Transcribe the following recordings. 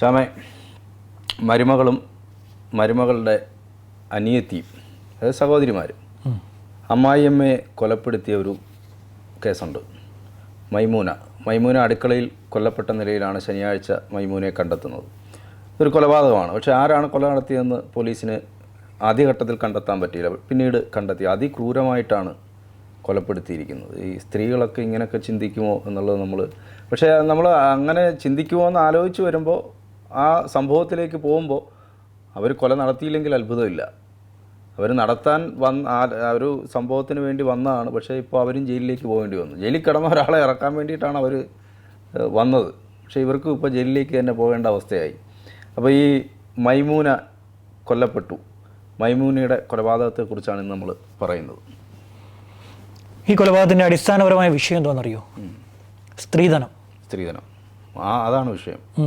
ശ്യാമേ മരുമകളും മരുമകളുടെ അനിയത്തിയും അതായത് സഹോദരിമാർ അമ്മായിയമ്മയെ കൊലപ്പെടുത്തിയ ഒരു കേസുണ്ട്. മൈമൂന മൈമൂന അടുക്കളയിൽ കൊല്ലപ്പെട്ട നിലയിലാണ് ശനിയാഴ്ച മൈമൂനയെ കണ്ടെത്തുന്നത്. ഇതൊരു കൊലപാതകമാണ്. പക്ഷേ ആരാണ് കൊല നടത്തിയതെന്ന് പോലീസിന് ആദ്യഘട്ടത്തിൽ കണ്ടെത്താൻ പറ്റിയില്ല. പിന്നീട് കണ്ടെത്തി. അതിക്രൂരമായിട്ടാണ് കൊലപ്പെടുത്തിയിരിക്കുന്നത്. ഈ സ്ത്രീകളൊക്കെ ഇങ്ങനെയൊക്കെ ചിന്തിക്കുമോ എന്നുള്ളത് നമ്മൾ പക്ഷേ നമ്മൾ അങ്ങനെ ചിന്തിക്കുമോ എന്ന് ആലോചിച്ച് വരുമ്പോൾ ആ സംഭവത്തിലേക്ക് പോകുമ്പോൾ അവർ കൊല നടത്തിയില്ലെങ്കിൽ അത്ഭുതമില്ല. അവർ നടത്താൻ വന്ന ആ- ഒരു സംഭവത്തിന് വേണ്ടി വന്നതാണ്. പക്ഷേ ഇപ്പോൾ അവരും ജയിലിലേക്ക് പോകേണ്ടി വന്നു. ജയിലിൽ കിടന്ന ഒരാളെ ഇറക്കാൻ വേണ്ടിയിട്ടാണ് അവർ വന്നത്. പക്ഷേ ഇവർക്കും ഇപ്പോൾ ജയിലിലേക്ക് തന്നെ പോകേണ്ട അവസ്ഥയായി. അപ്പോൾ ഈ മൈമൂന കൊല്ലപ്പെട്ടു. മൈമൂനയുടെ കൊലപാതകത്തെക്കുറിച്ചാണ് ഇന്ന് നമ്മൾ പറയുന്നത്. ഈ കൊലപാതകത്തിന്റെ അടിസ്ഥാനപരമായ വിഷയം എന്താണെന്നറിയോ? സ്ത്രീധനം. സ്ത്രീധനം. ആ അതാണ് വിഷയം.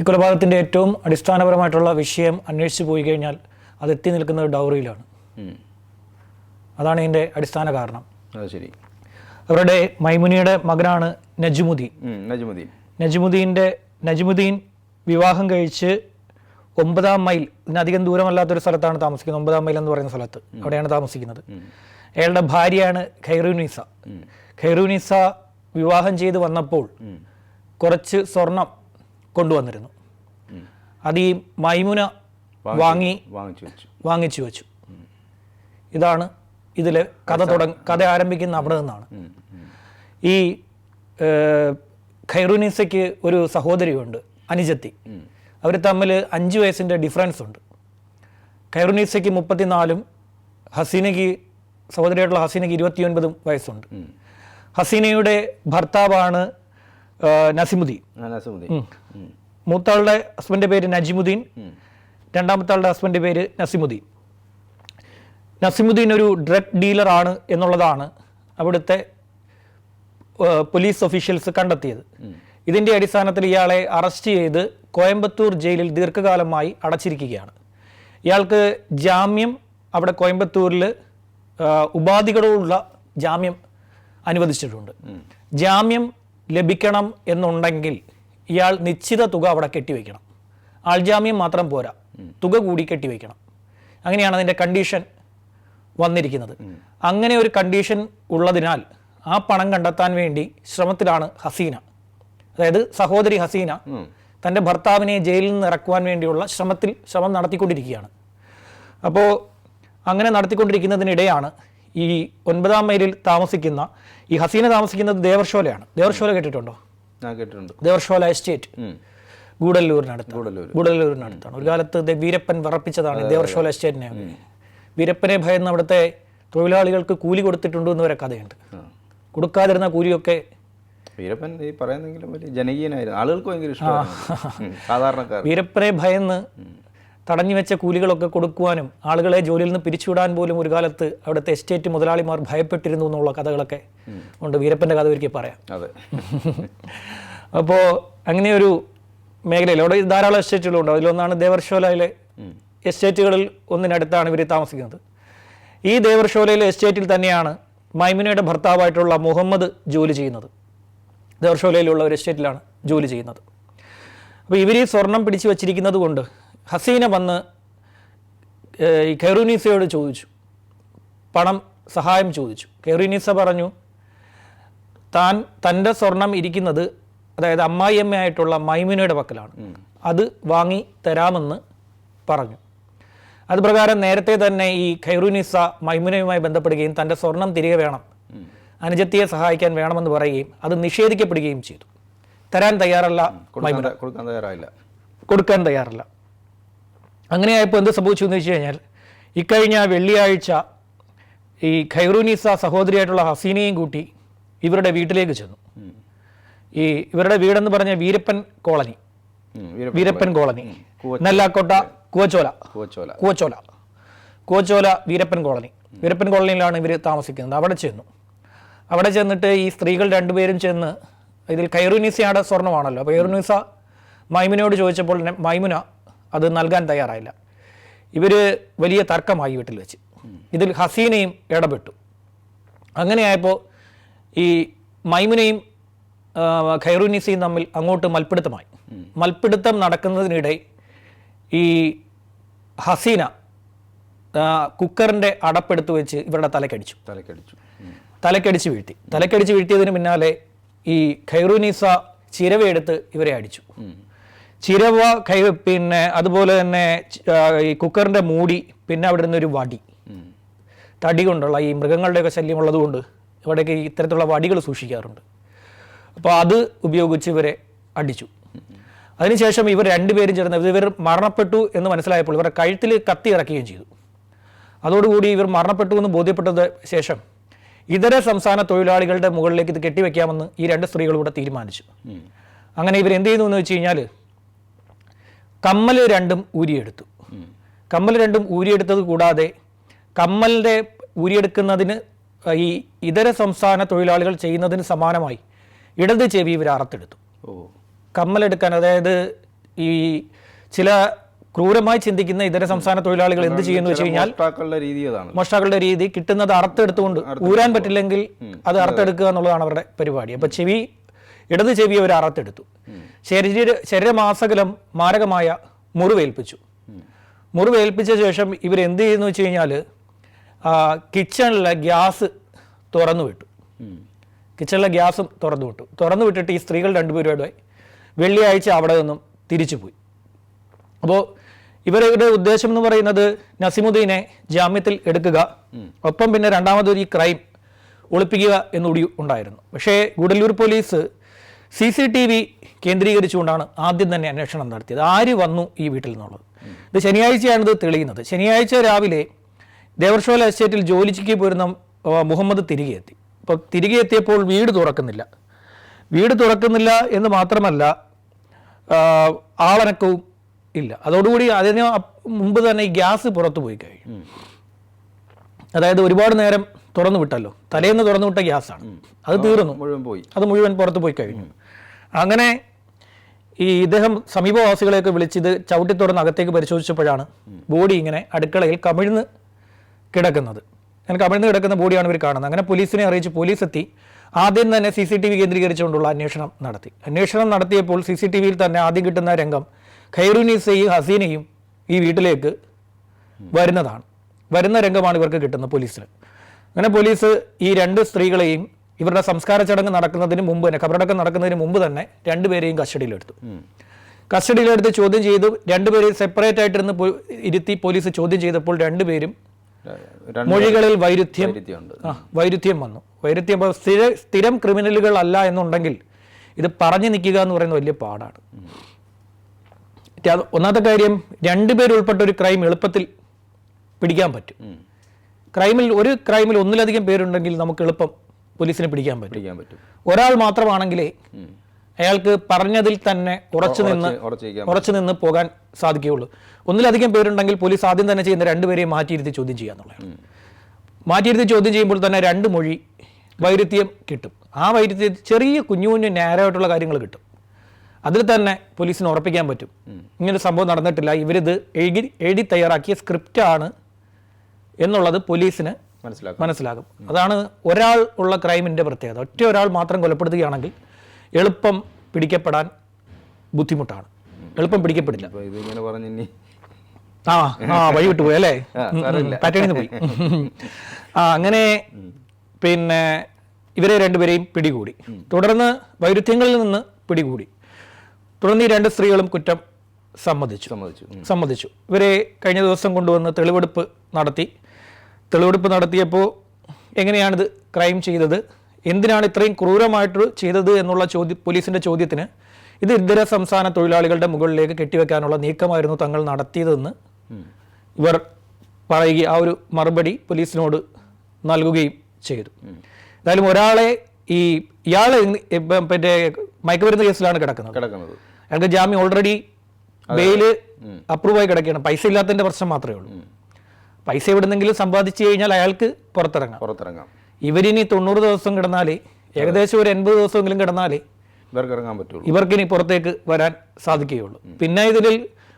ഈ കൊലപാതകത്തിന്റെ ഏറ്റവും അടിസ്ഥാനപരമായിട്ടുള്ള വിഷയം അന്വേഷിച്ചു പോയി കഴിഞ്ഞാൽ അത് എത്തി നിൽക്കുന്നത് ഡൗറിയിലാണ്. അതാണ് ഇതിന്റെ അടിസ്ഥാന കാരണം. ശരി. അവരുടെ മൈമുനിയുടെ മകനാണ് നജ്മുദ്ദീൻ. നജ്മുദ്ദീൻ. നജ്മുദ്ദീന്റെ നജ്മുദ്ദീൻ വിവാഹം കഴിച്ച് ഒമ്പതാം മൈൽ ഇതിനധികം ദൂരമല്ലാത്തൊരു സ്ഥലത്താണ് താമസിക്കുന്നത്. ഒമ്പതാം മൈൽ എന്ന് പറയുന്ന സ്ഥലത്ത് അവിടെയാണ് താമസിക്കുന്നത്. അയാളുടെ ഭാര്യയാണ് ഖൈറുനിസ. ഖൈറുനിസ വിവാഹം ചെയ്ത് വന്നപ്പോൾ കുറച്ച് സ്വർണം കൊണ്ടുവന്നിരുന്നു. അത് ഈ മൈമുന വാങ്ങി വാങ്ങിച്ചു വെച്ചു. ഇതാണ് ഇതിലെ കഥ തുടങ്ങ കഥ ആരംഭിക്കുന്ന അവിടെ നിന്നാണ്. ഈ ഖൈറുനിസയ്ക്ക് ഒരു സഹോദരിയുണ്ട് അനുജത്തി. അവർ തമ്മിൽ അഞ്ച് വയസ്സിന്റെ ഡിഫറൻസ് ഉണ്ട്. ഖൈറുനിസയ്ക്ക് മുപ്പത്തിനാലും ഹസീനയ്ക്ക് സഹോദരിയായിട്ടുള്ള ഹസീനയ്ക്ക് ഇരുപത്തിയൊൻപതും വയസ്സുണ്ട്. ഹസീനയുടെ ഭർത്താവാണ് നസിമുദ്ദീൻ. മൂത്താളുടെ ഹസ്ബൻഡിന്റെ പേര് നജിമുദ്ദീൻ. രണ്ടാമത്തെ ആളുടെ ഹസ്ബൻഡിന്റെ പേര് നസിമുദ്ദീൻ. നസിമുദ്ദീൻ ഒരു ഡ്രഗ് ഡീലർ ആണ് എന്നുള്ളതാണ് അവിടുത്തെ പോലീസ് ഒഫീഷ്യൽസ് കണ്ടെത്തിയത്. ഇതിന്റെ അടിസ്ഥാനത്തിൽ ഇയാളെ അറസ്റ്റ് ചെയ്ത് കോയമ്പത്തൂർ ജയിലിൽ ദീർഘകാലമായി അടച്ചിരിക്കുകയാണ്. ഇയാൾക്ക് ജാമ്യം അവിടെ കോയമ്പത്തൂരിൽ ഉപാധികളുള്ള ഉപാധികളോടുള്ള ജാമ്യം അനുവദിച്ചിട്ടുണ്ട്. ജാമ്യം ലഭിക്കണം എന്നുണ്ടെങ്കിൽ ഇയാൾ നിശ്ചിത തുക അവിടെ കെട്ടിവെക്കണം. ആൾജാമ്യം മാത്രം പോരാ. തുക കൂടി കെട്ടിവെക്കണം. അങ്ങനെയാണ് അതിന്റെ കണ്ടീഷൻ വന്നിരിക്കുന്നത്. അങ്ങനെ ഒരു കണ്ടീഷൻ ഉള്ളതിനാൽ ആ പണം കണ്ടെത്താൻ വേണ്ടി ശ്രമത്തിലാണ് ഹസീന. അതായത് സഹോദരി ഹസീന തന്റെ ഭർത്താവിനെ ജയിലിൽ നിന്ന് ഇറക്കുവാൻ വേണ്ടിയുള്ള ശ്രമത്തിൽ ശ്രമം നടത്തിക്കൊണ്ടിരിക്കുകയാണ്. അപ്പോൾ അങ്ങനെ നടത്തിക്കൊണ്ടിരിക്കുന്നതിനിടെയാണ് ഈ ഒൻപതാം മൈലിൽ താമസിക്കുന്ന ഈ ഹസീന താമസിക്കുന്നത് ദേവർഷോലയാണ് ദേവർഷോല കേട്ടിട്ടുണ്ടോ? ഞാൻ കേട്ടിട്ടുണ്ട്. ദേവർഷോല എസ്റ്റേറ്റ്. ഗൂഡല്ലൂരിനടുത്ത്. ഗൂഡല്ലൂരിനടുത്താണ്. ഒരു കാലത്ത് വീരപ്പൻ വിറപ്പിച്ചതാണ് ദേവർഷോല എസ്റ്റേറ്റിനെ. വീരപ്പനെ ഭയന്ന് അവിടുത്തെ തൊഴിലാളികൾക്ക് കൂലി കൊടുത്തിട്ടുണ്ട് എന്ന് വരെ കഥയുണ്ട്. കൊടുക്കാതിരുന്ന കൂലിയൊക്കെ വീരപ്പൻ ഈ പറയുന്നെങ്കിലും വലിയ ജനകീയനായിരുന്നു. ആളുകൾക്ക് ഭയങ്കര ഇഷ്ടമായിരുന്നു. സാധാരണക്കാർ വീരപ്പനെ ഭയന്ന് തടഞ്ഞു വെച്ച കൂലികളൊക്കെ കൊടുക്കുവാനും ആളുകളെ ജോലിയിൽ നിന്ന് പിരിച്ചുവിടാൻ പോലും ഒരു കാലത്ത് അവിടുത്തെ എസ്റ്റേറ്റ് മുതലാളിമാർ ഭയപ്പെട്ടിരുന്നു എന്നുള്ള കഥകളൊക്കെ ഉണ്ട്. വീരപ്പന്റെ കഥ ഒരിക്കൽ പറയാം. അതെ. അപ്പോൾ അങ്ങനെയൊരു മേഖലയിൽ അവിടെ ധാരാളം എസ്റ്റേറ്റുകളുണ്ട് അതിലൊന്നാണ് ദേവർഷോലയിലെ എസ്റ്റേറ്റുകളിൽ ഒന്നിനടുത്താണ് ഇവർ താമസിക്കുന്നത്. ഈ ദേവർഷോലയിലെ എസ്റ്റേറ്റിൽ തന്നെയാണ് മൈമിനയുടെ ഭർത്താവായിട്ടുള്ള മുഹമ്മദ് ജോലി ചെയ്യുന്നത്. ദേവർഷോലയിലുള്ള ഒരു എസ്റ്റേറ്റിലാണ് ജോലി ചെയ്യുന്നത്. അപ്പോൾ ഇവർ ഈ സ്വർണം പിടിച്ചു വച്ചിരിക്കുന്നത് കൊണ്ട് ഹസീന വന്ന് ഈ ഖൈറുനീസയോട് ചോദിച്ചു. പണം സഹായം ചോദിച്ചു. ഖൈറുനീസ പറഞ്ഞു താൻ തന്റെ സ്വർണം ഇരിക്കുന്നത് അതായത് അമ്മായിയമ്മയായിട്ടുള്ള മൈമുനയുടെ പക്കലാണ്. അത് വാങ്ങി തരാമെന്ന് പറഞ്ഞു. അത് പ്രകാരം നേരത്തെ തന്നെ ഈ ഖൈറുനിസ മൈമുനയുമായി ബന്ധപ്പെടുകയും തന്റെ സ്വർണം തിരികെ വേണം. അനുജത്തിയെ സഹായിക്കാൻ വേണമെന്ന് പറയുകയും അത് നിഷേധിക്കപ്പെടുകയും ചെയ്തു. തരാൻ തയ്യാറല്ല കൊടുക്കാൻ തയ്യാറില്ല. അങ്ങനെയായപ്പോൾ എന്ത് സംഭവിച്ചു എന്ന് വെച്ച് കഴിഞ്ഞാൽ ഇക്കഴിഞ്ഞ വെള്ളിയാഴ്ച ഈ ഖൈറുനീസ സഹോദരിയായിട്ടുള്ള ഹസീനയും കൂട്ടി ഇവരുടെ വീട്ടിലേക്ക് ചെന്നു. ഈ ഇവരുടെ വീടെന്ന് പറഞ്ഞ Veerappan colony. Veerappan colony. Nallakotta Kuvachola. Kuvachola. Koovachola. Koovachola Veerappan colony. Veerappan കോളനിയിലാണ് ഇവർ താമസിക്കുന്നത്. അവിടെ ചെന്നു. അവിടെ ചെന്നിട്ട് ഈ സ്ത്രീകൾ രണ്ടുപേരും ചെന്ന് ഇതിൽ കൈറുനീസയുടെ സ്വർണമാണല്ലോ. അപ്പോൾ കൈറുനീസ മൈമുനയോട് ചോദിച്ചപ്പോൾ മൈമുന അത് നൽകാൻ തയ്യാറായില്ല. ഇവർ വലിയ തർക്കമായി വീട്ടിൽ വെച്ച്. ഇതിൽ ഹസീനയും ഇടപെട്ടു. അങ്ങനെയായപ്പോൾ ഈ മൈമുനയും ഖൈറുനിസയും തമ്മിൽ അങ്ങോട്ട് മൽപ്പിടുത്തമായി. മൽപ്പിടുത്തം നടക്കുന്നതിനിടെ ഈ ഹസീന കുക്കറിന്റെ അടപ്പെടുത്ത് വെച്ച് ഇവരുടെ തലക്കടിച്ചു. തലക്കടിച്ചു. തലക്കടിച്ച് വീഴ്ത്തി. തലക്കടിച്ച് വീഴ്ത്തിയതിന് പിന്നാലെ ഈ ഖൈറുനീസ ചിരവയെടുത്ത് ഇവരെ അടിച്ചു. ചിരവ കൈ പിന്നെ അതുപോലെ തന്നെ ഈ കുക്കറിന്റെ മൂടി പിന്നെ അവിടെ നിന്നൊരു വടി. തടി കൊണ്ടുള്ള ഈ മൃഗങ്ങളുടെയൊക്കെ ശല്യം ഉള്ളതുകൊണ്ട് ഇവിടെയൊക്കെ ഈ ഇത്തരത്തിലുള്ള വടികൾ സൂക്ഷിക്കാറുണ്ട്. അപ്പോൾ അത് ഉപയോഗിച്ച് ഇവരെ അടിച്ചു. അതിനുശേഷം ഇവർ രണ്ടുപേരും ചേർന്ന് ഇവർ മരണപ്പെട്ടു എന്ന് മനസ്സിലായപ്പോൾ ഇവരുടെ കഴുത്തിൽ കത്തി ഇറക്കുകയും ചെയ്തു. അതോടുകൂടി ഇവർ മരണപ്പെട്ടു എന്ന് ബോധ്യപ്പെട്ടത് ശേഷം ഇതര സംസ്ഥാന തൊഴിലാളികളുടെ മുകളിലേക്ക് ഇത് കെട്ടിവെക്കാമെന്ന് ഈ രണ്ട് സ്ത്രീകളും കൂടെ തീരുമാനിച്ചു. അങ്ങനെ ഇവർ എന്ത് ചെയ്യുന്നു എന്ന് വെച്ച് കഴിഞ്ഞാൽ കമ്മൽ രണ്ടും ഊരിയെടുത്തു. കമ്മൽ രണ്ടും ഊരിയെടുത്തത് കൂടാതെ കമ്മലിന്റെ ഊരിയെടുക്കുന്നതിന് ഈ ഇതര സംസ്ഥാന തൊഴിലാളികൾ ചെയ്യുന്നതിന് സമാനമായി ഇടത് ചെവി ഇവർ അറത്തെടുത്തു. കമ്മലെടുക്കാൻ അതായത് ഈ ചില ക്രൂരമായി ചിന്തിക്കുന്ന ഇതര സംസ്ഥാന തൊഴിലാളികൾ എന്ത് ചെയ്യുന്നു വെച്ച് കഴിഞ്ഞാൽ മോഷ്ടാക്കളുടെ രീതി കിട്ടുന്നത് അറുത്തെടുത്തുകൊണ്ട് ഊരാൻ പറ്റില്ലെങ്കിൽ അത് അറുത്തെടുക്കുക എന്നുള്ളതാണ് അവരുടെ പരിപാടി. അപ്പൊ ചെവി ഇടത് ചെവി അവർ അറുത്തെടുത്തു. ശരീര ശരീരമാസകലം മാരകമായ മുറിവേൽപ്പിച്ചു. മുറിവേൽപ്പിച്ച ശേഷം ഇവർ എന്ത് ചെയ്യുന്നു വെച്ച് കഴിഞ്ഞാൽ കിച്ചണിലെ ഗ്യാസ് തുറന്നു വിട്ടു. കിച്ചണിലെ ഗ്യാസും തുറന്നു വിട്ടു. തുറന്നു വിട്ടിട്ട് ഈ സ്ത്രീകൾ രണ്ടുപേരുമായി വെള്ളിയാഴ്ച അവിടെ നിന്നും തിരിച്ചു പോയി. അപ്പോൾ ഇവരുടെ ഉദ്ദേശം എന്ന് പറയുന്നത് നസിമുദ്ദീനെ ജാമ്യത്തിൽ എടുക്കുക. ഒപ്പം പിന്നെ രണ്ടാമതൊരു ഈ ക്രൈം ഒളിപ്പിക്കുക എന്നുകൂടി ഉണ്ടായിരുന്നു. പക്ഷേ Gudalur police C C T V കേന്ദ്രീകരിച്ചുകൊണ്ടാണ് ആദ്യം തന്നെ അന്വേഷണം നടത്തിയത്. ആര് വന്നു ഈ വീട്ടിൽ നിന്നുള്ളത് ഇത് ശനിയാഴ്ചയാണിത് തെളിയുന്നത്. ശനിയാഴ്ച രാവിലെ ദേവർഷോല എസ്റ്റേറ്റിൽ ജോലിക്ക് പോരുന്ന മുഹമ്മദ് തിരികെ എത്തി. അപ്പോൾ തിരികെ എത്തിയപ്പോൾ വീട് തുറക്കുന്നില്ല. വീട് തുറക്കുന്നില്ല എന്ന് മാത്രമല്ല ആളനക്കവും ഇല്ല. അതോടുകൂടി അതിന് മുമ്പ് തന്നെ ഈ ഗ്യാസ് പുറത്തു പോയി കഴിഞ്ഞു. അതായത് ഒരുപാട് നേരം തുറന്നു വിട്ടല്ലോ. തലേന്ന് തുറന്നു വിട്ട ഗ്യാസാണ്. അത് തീർന്നു. മുഴുവൻ പോയി. അത് മുഴുവൻ പുറത്തു പോയി കഴിഞ്ഞു. അങ്ങനെ ഈ ഇദ്ദേഹം സമീപവാസികളെയൊക്കെ വിളിച്ചിത് ഇത് അകത്തേക്ക് പരിശോധിച്ചപ്പോഴാണ് ബോഡി ഇങ്ങനെ അടുക്കളയിൽ കമിഴ്ന്ന് കിടക്കുന്നത്. അങ്ങനെ കമിഴ്ന്ന് കിടക്കുന്ന ബോഡിയാണ് ഇവർ കാണുന്നത്. അങ്ങനെ പോലീസിനെ അറിയിച്ച് പോലീസ് എത്തി ആദ്യം തന്നെ സി സി ടി വി കേന്ദ്രീകരിച്ചുകൊണ്ടുള്ള അന്വേഷണം നടത്തി. അന്വേഷണം നടത്തിയപ്പോൾ സി സി ടി വിയിൽ തന്നെ ആദ്യം കിട്ടുന്ന രംഗം ഖൈറുനീസയും ഹസീനയും ഈ വീട്ടിലേക്ക് വരുന്നതാണ്. വരുന്ന രംഗമാണ് ഇവർക്ക് കിട്ടുന്നത് പോലീസിന് അങ്ങനെ പോലീസ് ഈ രണ്ട് സ്ത്രീകളെയും ഇവരുടെ സംസ്കാര ചടങ്ങ് നടക്കുന്നതിന് മുമ്പ് തന്നെ കബറടക്കം നടക്കുന്നതിന് മുമ്പ് തന്നെ രണ്ടുപേരെയും കസ്റ്റഡിയിലെടുത്തു. കസ്റ്റഡിയിലെടുത്ത് ചോദ്യം ചെയ്തു രണ്ടുപേരെയും സെപ്പറേറ്റ് ആയിട്ടിരുന്ന് ഇരുത്തി പോലീസ് ചോദ്യം ചെയ്തപ്പോൾ രണ്ടുപേരും രണ്ട് മൊഴികളിൽ വൈരുദ്ധ്യം വൈരുദ്ധ്യം വന്നു. വൈരുദ്ധ്യം സ്ഥിര സ്ഥിരം ക്രിമിനലുകൾ അല്ല എന്നുണ്ടെങ്കിൽ ഇത് പറഞ്ഞു നിൽക്കുക എന്ന് പറയുന്നത് വലിയ പാടാണ്. ഒന്നാമത്തെ കാര്യം രണ്ടുപേരുൾപ്പെട്ട ഒരു ക്രൈം എളുപ്പത്തിൽ പിടിക്കാൻ പറ്റും. ക്രൈമിൽ ഒരു ക്രൈമിൽ ഒന്നിലധികം പേരുണ്ടെങ്കിൽ നമുക്ക് എളുപ്പം പോലീസിനെ പിടിക്കാൻ പറ്റും. പിടിക്കാൻ പറ്റും. ഒരാൾ മാത്രമാണെങ്കിലേ ഉം. അയാൾക്ക് പറഞ്ഞതിൽ തന്നെ ഉറച്ചു നിന്ന് ഉറച്ച് നിന്ന് പോകാൻ സാധിക്കുകയുള്ളൂ. ഒന്നിലധികം പേരുണ്ടെങ്കിൽ പോലീസ് ആദ്യം തന്നെ ചെയ്യുന്ന രണ്ടുപേരെയും മാറ്റിയിരുത്തി ചോദ്യം ചെയ്യാന്നുള്ളതാണ് മാറ്റിയിരുത്തി ചോദ്യം ചെയ്യുമ്പോൾ തന്നെ രണ്ട് മൊഴി വൈരുദ്ധ്യം കിട്ടും. ആ വൈരുദ്ധ്യം ചെറിയ കുഞ്ഞു കുഞ്ഞു നേരമായിട്ടുള്ള കാര്യങ്ങൾ കിട്ടും. അതിൽ തന്നെ പോലീസിന് ഉറപ്പിക്കാൻ പറ്റും. ഇങ്ങനെ സംഭവം നടന്നിട്ടില്ല. ഇവരിത് എഴുതി എഴുതി തയ്യാറാക്കിയ സ്ക്രിപ്റ്റാണ് എന്നുള്ളത് പോലീസിന് മനസ്സിലാകും അതാണ് ഒരാൾ ഉള്ള ക്രൈമിന്റെ പ്രത്യേകത. ഒറ്റ ഒരാൾ മാത്രം കൊലപ്പെടുത്തുകയാണെങ്കിൽ എളുപ്പം പിടിക്കപ്പെടാൻ ബുദ്ധിമുട്ടാണ്. എളുപ്പം പിടിക്കപ്പെടില്ല. ആ ആ വഴി വിട്ടു പോയി അല്ലേ? പറ്റണിന്ന് സാരമില്ല. പാറ്റേണിൽ നിന്ന് പോയി. ആ അങ്ങനെ പിന്നെ ഇവരെ രണ്ടുപേരെയും പിടികൂടി. തുടർന്ന് വൈരുദ്ധ്യങ്ങളിൽ നിന്ന് പിടികൂടി. തുടർന്ന് ഈ രണ്ട് സ്ത്രീകളും കുറ്റം സമ്മതിച്ചു. സമ്മതിച്ചു. സമ്മതിച്ചു. ഇവരെ കഴിഞ്ഞ ദിവസം കൊണ്ടുവന്ന് തെളിവെടുപ്പ് നടത്തി. തെളിവെടുപ്പ് നടത്തിയപ്പോൾ എങ്ങനെയാണിത് ക്രൈം ചെയ്തത്? എന്തിനാണ് ഇത്രയും ക്രൂരമായിട്ട് ചെയ്തത് എന്നുള്ള ചോദ്യം പോലീസിന്റെ ചോദ്യത്തിന് ഇത് ഇതര സംസ്ഥാന തൊഴിലാളികളുടെ മുകളിലേക്ക് കെട്ടിവെക്കാനുള്ള നീക്കമായിരുന്നു തങ്ങൾ നടത്തിയതെന്ന് ഇവർ പറയുക ആ ഒരു മറുപടി പോലീസിനോട് നൽകുകയും ചെയ്തു. എന്തായാലും ഒരാളെ ഈ ഇയാൾ പിന്നെ മയക്കുമരുന്ന് കേസിലാണ് കിടക്കുന്നത്. കിടക്കുന്നത്. അയാൾക്ക് ജാമ്യം ഓൾറെഡി ബെയിൽ അപ്രൂവായി കിടക്കുകയാണ്. പൈസ ഇല്ലാത്തതിന്റെ പ്രശ്നം മാത്രമേ ഉള്ളൂ. പൈസ എവിടുന്നെങ്കിലും സമ്പാദിച്ചു കഴിഞ്ഞാൽ അയാൾക്ക് പുറത്തിറങ്ങാം. പുറത്തിറങ്ങാം. ഇവരിനി തൊണ്ണൂറ് ദിവസം കിടന്നാൽ ഏകദേശം ഒരു എൺപത് ദിവസമെങ്കിലും കിടന്നാൽ ഇവർക്ക് ഇറങ്ങാൻ പറ്റുള്ളൂ. ഇവർക്കിനി പുറത്തേക്ക് വരാൻ സാധിക്കുകയുള്ളൂ. പിന്നെ ഇതിൽ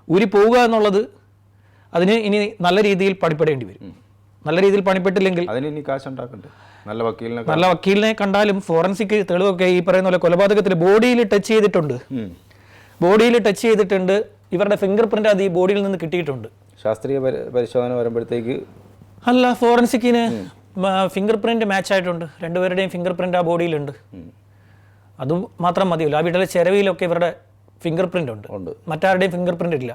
ഊരി പോവുക എന്നുള്ളത് അതിന് ഇനി നല്ല രീതിയിൽ പണിപ്പെടേണ്ടി വരും. നല്ല രീതിയിൽ പണിപ്പെട്ടില്ലെങ്കിൽ അതിന് ഇനി കാശ് ഉണ്ടാക്കണ്ടേ? നല്ല വക്കീലിനെ നല്ല വക്കീലിനെ കണ്ടാലും ഫോറൻസിക് തെളിവൊക്കെ ഈ പറയുന്ന പോലെ കൊലപാതകത്തിൽ ബോഡിയിൽ ടച്ച് ചെയ്തിട്ടുണ്ട്. ബോഡിയിൽ ടച്ച് ചെയ്തിട്ടുണ്ട്. ഇവരുടെ ഫിംഗർ പ്രിന്റ് അത് ഈ ബോഡിയിൽ നിന്ന് കിട്ടിയിട്ടുണ്ട്. ശാസ്ത്രീയ പരിശോധന വരുമ്പോഴത്തേക്ക് അല്ല ഫോറൻസിക്കിന് ഫിംഗർ പ്രിന്റ് മാച്ച് ആയിട്ടുണ്ട്. രണ്ടുപേരുടെയും ഫിംഗർ പ്രിന്റ് ആ ബോഡിയിലുണ്ട്. അത് മാത്രം മതിയല്ലോ. ആ വീട്ടിലെ ചെരവിയിലൊക്കെ ഇവരുടെ ഫിംഗർ പ്രിന്റ് ഉണ്ട്. മറ്റാരുടെയും ഫിംഗർ പ്രിന്റ് ഇല്ല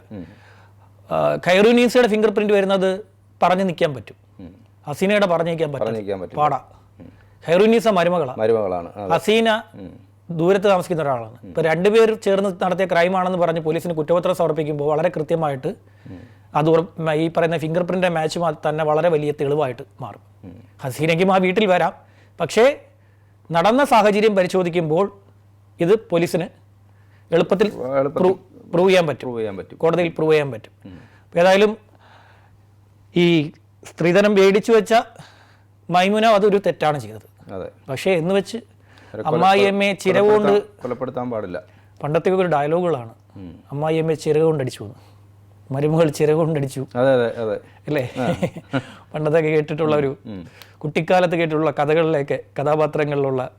ഖൈറുനീസയുടെ ഫിംഗർ പ്രിന്റ് വരുന്നത് പറഞ്ഞു നിൽക്കാൻ പറ്റും. ഹസീനയുടെ പറഞ്ഞു നിൽക്കാൻ പറ്റും. പാട. ഖൈറുനീസ മരുമകളാണ്. മരുമകളാണ് ഹസീന ദൂരത്ത് താമസിക്കുന്ന ഒരാളാണ്. ഇപ്പൊ രണ്ടുപേർ ചേർന്ന് നടത്തിയ ക്രൈമാണെന്ന് പറഞ്ഞ് പോലീസിന് കുറ്റപത്രം സമർപ്പിക്കുമ്പോൾ വളരെ കൃത്യമായിട്ട് അത് ഈ പറയുന്ന ഫിംഗർ പ്രിന്റ് മാച്ച് തന്നെ വളരെ വലിയ തെളിവായിട്ട് മാറും. ഹസീനയ്ക്കും ആ വീട്ടിൽ വരാം. പക്ഷേ നടന്ന സാഹചര്യം പരിശോധിക്കുമ്പോൾ ഇത് പോലീസിന് എളുപ്പത്തിൽ പ്രൂവ് ചെയ്യാൻ പറ്റും. പ്രൂവ് ചെയ്യാൻ പറ്റും. കോടതിയിൽ പ്രൂവ് ചെയ്യാൻ പറ്റും. ഏതായാലും ഈ സ്ത്രീധനം മേടിച്ചു വെച്ച മൈമുന അതൊരു തെറ്റാണ് ചെയ്തത്. പക്ഷേ എന്ന് വെച്ച് അമ്മായിയമ്മയെ ചിരവുകൊണ്ട് കൊലപ്പെടുത്താൻ പാടില്ല. പണ്ടത്തെ ഒരു ഡയലോഗുകളാണ് അമ്മായിയമ്മയെ ചിരവുകൊണ്ട് അടിച്ചു എന്ന് മരുമകൾ ചിരകൊണ്ടടിച്ചു അതെ അതെ അതെ. അല്ലേ? പണ്ടത്തെ കേട്ടിട്ടുള്ള ഒരു കുട്ടിക്കാലത്ത് കേട്ടിട്ടുള്ള കഥകളിലേക്ക് കഥാപാത്രങ്ങളിലുള്ള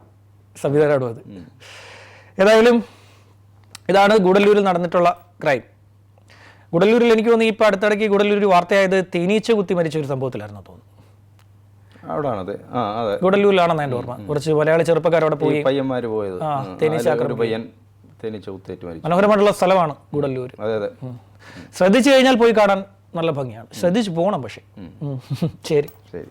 സംവിധാനമാണ് അത്? ഏതായാലും ഇതാണ് ഗൂഡല്ലൂരിൽ നടന്നിട്ടുള്ള ക്രൈം ഗുഡല്ലൂരിൽ എനിക്ക് തോന്നുന്നു ഇപ്പോൾ അടുത്തിടയ്ക്ക് ഗുഡല്ലൂർ വാർത്തയായത് തേനീച്ച കുത്തി മരിച്ച ഒരു സംഭവത്തിലായിരുന്നു തോന്നുന്നു. അവിടാണത്. ഗുഡല്ലൂരിലാണെന്ന് എന്റെ ഓർമ്മ. കുറച്ച് മലയാളി ചെറുപ്പക്കാർ അവിടെ പോയി. പയ്യന്മാര് പോയത്. ആ, ആ, തേനീച്ച ഒരു പയ്യൻ. തേനീച്ച കുത്തേറ്റ് മരിച്ചു. മനോഹരമായിട്ടുള്ള സ്ഥലമാണ് ഗുഡല്ലൂർ അതെ അതെ. ശ്രദ്ധിച്ചു കഴിഞ്ഞാൽ പോയി കാണാൻ നല്ല ഭംഗിയാണ്. ശ്രദ്ധിച്ച് പോകണം പക്ഷേ. ശരി. ശരി.